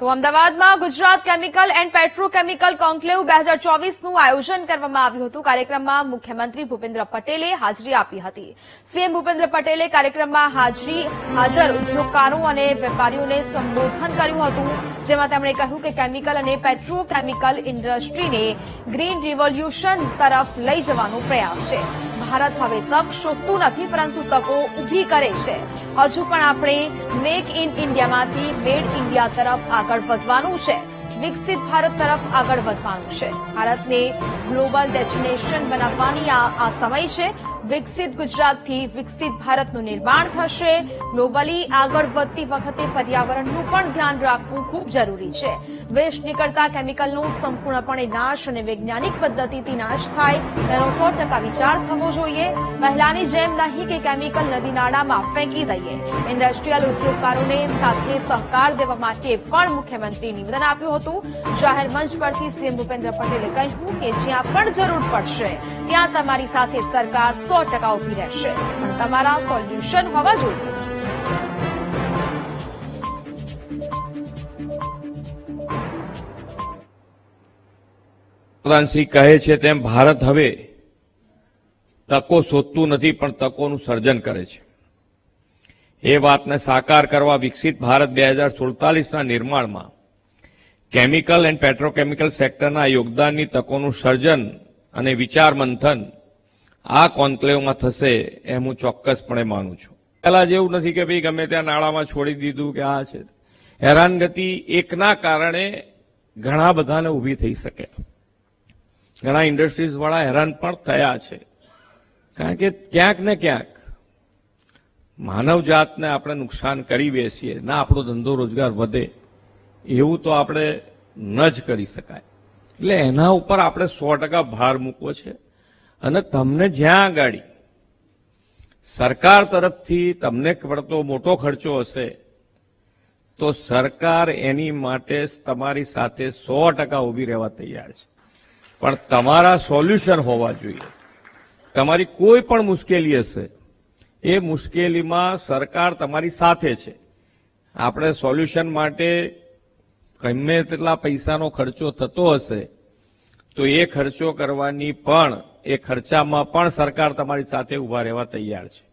તો અમદાવાદમાં Gujarat chemical and petrochemical conclave બે હજાર ચોવીસનું આયોજન કરવામાં આવ્યું હતું. કાર્યક્રમમાં મુખ્યમંત્રી ભૂપેન્દ્ર પટેલે હાજરી આપી હતી. સીએમ ભૂપેન્દ્ર પટેલે કાર્યક્રમમાં હાજરી, હાજર ઉદ્યોગકારો અને વેપારીઓને સંબોધન કર્યું હતું, જેમાં તેમણે કહ્યું કે કેમિકલ અને પેટ્રોકેમિકલ ઇન્ડસ્ટ્રીને ગ્રીન રિવોલ્યુશન તરફ લઈ જવાનો પ્રયાસ છે. ભારત હવે તક શોધતું નથી, પરંતુ તકો ઊભી કરે છે. હજુ પણ આપણે મેક ઇન ઇન્ડિયામાંથી મેડ ઇન્ડિયા તરફ આગળ વધવાનું છે. વિકસિત ભારત તરફ આગળ વધવાનું છે. ભારતને ગ્લોબલ ડેસ્ટિનેશન બનાવવાની આ સમય છે. વિકસિત ગુજરાતથી વિકસિત ભારતનું નિર્માણ થશે. ગ્લોબલી આગળ વધતી વખતે પર્યાવરણનું પણ ધ્યાન રાખવું ખૂબ જરૂરી છે. વેસ્ટ નીકળતા કેમિકલનો સંપૂર્ણપણે નાશ અને વૈજ્ઞાનિક પદ્ધતિથી નાશ થાય, તેનો સો ટકા વિચાર થવો જોઈએ. પહેલાની જેમ નહીં કે કેમિકલ નદી નાળામાં ફેંકી દઈએ. ઇન્ડસ્ટ્રીયલ ઉદ્યોગકારોને સાથે સહકાર દેવા માટે પણ મુખ્યમંત્રીએ નિવેદન આપ્યું હતું. જાહેર મંચ પરથી સીએમ ભૂપેન્દ્ર પટેલે કહ્યું કે જ્યાં પણ જરૂર પડશે, ત્યાં તમારી સાથે સરકાર સો ટકા ઊભી રહેશે. પણ તમારા સોલ્યુશન હોવા જોઈએ. પ્રધાનશ્રી કહે છે તેમ ભારત હવે તકો શોધતું નથી, પણ તકોનું સર્જન કરે છે. એ વાતને સાકાર કરવા વિકસિત ભારત બે હજાર સુડતાલીસના નિર્માણમાં કેમિકલ એન્ડ પેટ્રોકેમિકલ સેક્ટરના યોગદાનની તકોનું સર્જન અને વિચાર મંથન આ કોન્ક્લેવમાં થશે એ હું ચોક્કસપણે માનું છું. પહેલા જેવું નથી કે ભાઈ ગમે ત્યાં નાળામાં છોડી દીધું કે આ છે. હેરાનગતિ એકના કારણે ઘણા બધાને ઊભી થઈ શકે. ઘણા ઇન્ડસ્ટ્રીઝ વાળા હેરાન પણ થયા છે. કારણ કે ક્યાંક ને ક્યાંક માનવ જાતને આપણે નુકસાન કરી બેસીએ, ના આપણો ધંધો રોજગાર વધે, એવું તો આપણે ન જ કરી શકાય. એટલે એના ઉપર આપણે સો ટકા ભાર મૂકવો છે. અને તમને જ્યાં આગાડી સરકાર તરફથી તમને પડતો મોટો ખર્ચો હશે, તો સરકાર એની માટે તમારી સાથે સો ટકા ઊભી રહેવા તૈયાર છે. પણ તમારા સોલ્યુશન હોવા જોઈએ. તમારી કોઈ પણ મુશ્કેલી હશે, એ મુશ્કેલીમાં સરકાર તમારી સાથે છે. આપણે સોલ્યુશન માટે ગમે તેટલા પૈસાનો ખર્ચો થતો હશે, તો એ ખર્ચો કરવાની પણ, એ ખર્ચામાં પણ સરકાર તમારી સાથે ઊભા રહેવા તૈયાર છે.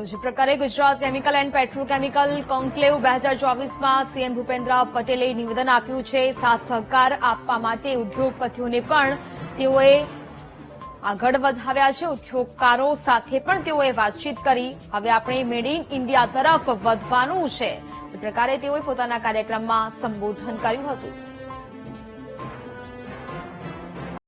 તો જે પ્રકારે Gujarat chemical and petrochemical conclave બે હજાર ચોવીસમાં સીએમ ભૂપેન્દ્ર પટેલે નિવેદન આપ્યું છે સાથ સહકાર આપવા માટે ઉદ્યોગપતિઓને પણ તેઓએ આગળ વધાવ્યા છે. ઉદ્યોગકારો સાથે પણ તેઓએ વાતચીત કરી. હવે આપણે મેડ ઇન ઇન્ડિયા તરફ વધવાનું છે. જે પ્રકારે તેઓએ પોતાના કાર્યક્રમમાં સંબોધન કર્યું હતું.